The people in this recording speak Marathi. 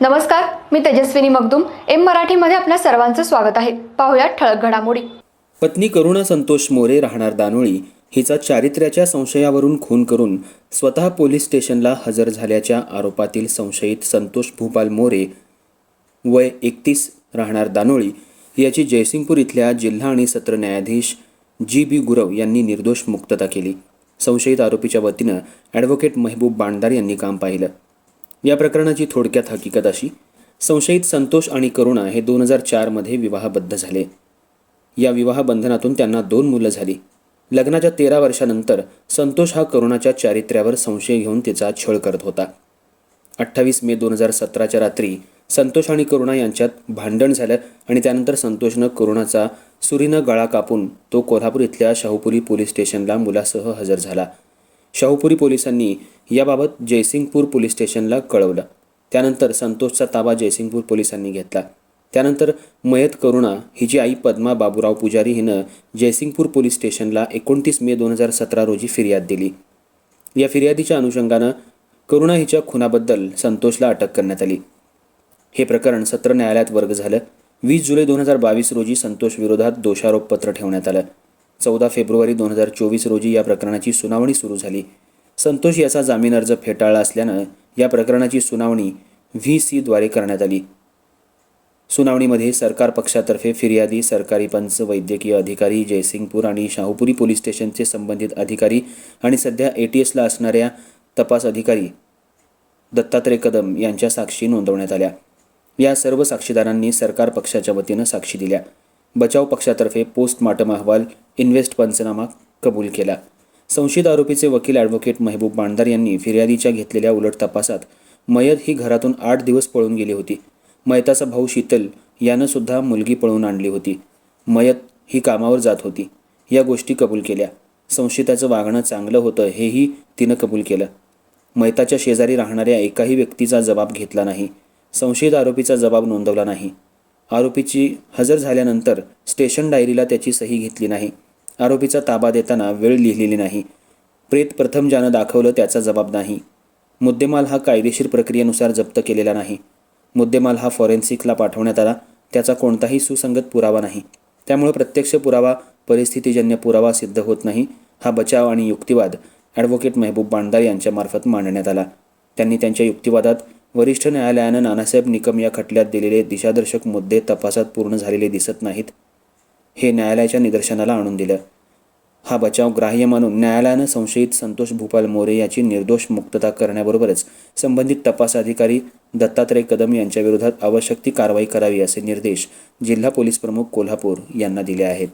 नमस्कार मी तेजस्विनी मगदुम. एम मराठीमध्ये आपल्या सर्वांचं स्वागत आहे. पाहुयात ठळक घडामोडी. पत्नी करुणा संतोष मोरे राहणार दानोळी हिचा चारित्र्याच्या संशयावरून खून करून स्वतः पोलीस स्टेशनला हजर झाल्याच्या आरोपातील संशयित संतोष भूपाल मोरे वय एकतीस राहणार दानोळी याची जयसिंगपूर इथल्या जिल्हा आणि सत्र न्यायाधीश जी बी गुरव यांनी निर्दोष मुक्तता केली. संशयित आरोपीच्या वतीनं ॲडव्होकेट महबूब बांडदार यांनी काम पाहिलं. या प्रकरणाची थोडक्यात हकीकत अशी. संशयित संतोष आणि करुणा हे दोन हजार चारमध्ये विवाहबद्ध झाले. या विवाह बंधनातून त्यांना दोन मुलं झाली. लग्नाच्या तेरा वर्षानंतर संतोष हा करुणाच्या चारित्र्यावर संशय घेऊन तिचा छळ करत होता. अठ्ठावीस मे दोन हजार सतराच्या रात्री संतोष आणि करुणा यांच्यात भांडण झालं आणि त्यानंतर संतोषनं करुणाचा सुरीनं गळा कापून तो कोल्हापूर इथल्या शाहूपुरी पोलीस स्टेशनला मुलासह हजर झाला. शाहूपुरी पोलिसांनी याबाबत जयसिंगपूर पोलीस स्टेशनला कळवलं. त्यानंतर संतोषचा ताबा जयसिंगपूर पोलिसांनी घेतला. त्यानंतर मयत करुणा हिची आई पद्मा बाबूराव पुजारी हिनं जयसिंगपूर पोलीस स्टेशनला एकोणतीस मे दोन हजार सतरा रोजी फिर्याद दिली. या फिर्यादीच्या अनुषंगानं करुणा हिच्या खुनाबद्दल संतोषला अटक करण्यात आली. हे प्रकरण सत्र न्यायालयात वर्ग झालं. वीस जुलै दोन हजार बावीस रोजी संतोष विरोधात दोषारोपपत्र ठेवण्यात आलं. चौदा फेब्रुवारी दोन हजार चोवीस रोजी या प्रकरणाची सुनावणी सुरू झाली. संतोष याचा जामीन अर्ज फेटाळला असल्यानं या प्रकरणाची सुनावणी व्ही सीद्वारे करण्यात आली. सुनावणीमध्ये सरकार पक्षातर्फे फिर्यादी सरकारी पंच वैद्यकीय अधिकारी जयसिंगपूर आणि शाहूपुरी पोलीस स्टेशनचे संबंधित अधिकारी आणि सध्या ए टी एसला असणाऱ्या तपास अधिकारी दत्तात्रय कदम यांच्या साक्षी नोंदवण्यात आल्या. या सर्व साक्षीदारांनी सरकार पक्षाच्या वतीनं साक्षी दिल्या. बचाव पक्षातर्फे पोस्टमार्टम अहवाल इन्व्हेस्ट पंचनामा कबूल केला. संशयित आरोपीचे वकील ॲडव्होकेट महबूब बांधार यांनी फिर्यादीच्या घेतलेल्या उलट तपासात मयत ही घरातून आठ दिवस पळून गेली होती. मयताचा भाऊ शीतल यानं सुद्धा मुलगी पळून आणली होती. मयत ही कामावर जात होती. या गोष्टी कबूल केल्या. संशयिताचं वागणं चांगलं होतं हेही तिनं कबूल केलं. मयताच्या शेजारी राहणाऱ्या एकाही व्यक्तीचा जबाब घेतला नाही. संशयित आरोपीचा जबाब नोंदवला नाही. आरोपीची हजर झाल्यानंतर स्टेशन डायरीला त्याची सही घेतली नाही. आरोपीचा ताबा देताना वेळ लिहिलेली नाही. प्रेत प्रथम ज्यानं दाखवलं त्याचा जबाब नाही. मुद्देमाल हा कायदेशीर प्रक्रियेनुसार जप्त केलेला नाही. मुद्देमाल हा फॉरेन्सिकला पाठवण्यात आला. त्याचा कोणताही सुसंगत पुरावा नाही. त्यामुळे प्रत्यक्ष पुरावा परिस्थितीजन्य पुरावा सिद्ध होत नाही. हा बचाव आणि युक्तिवाद ॲडव्होकेट महबूब बांडदार यांच्यामार्फत मांडण्यात आला. त्यांनी त्यांच्या युक्तिवादात वरिष्ठ न्यायालयानं नानासाहेब निकम या खटल्यात दिलेले दिशादर्शक मुद्दे तपासात पूर्ण झालेले दिसत नाहीत हे न्यायालयाच्या निदर्शनाला आणून दिलं. हा बचाव ग्राह्य मानून न्यायालयानं संशयित संतोष भूपाल मोरे याची निर्दोष मुक्तता करण्याबरोबरच संबंधित तपास अधिकारी दत्तात्रय कदम यांच्या विरोधात आवश्यक ती कारवाई करावी असे निर्देश जिल्हा पोलीस प्रमुख कोल्हापूर यांना दिले आहेत.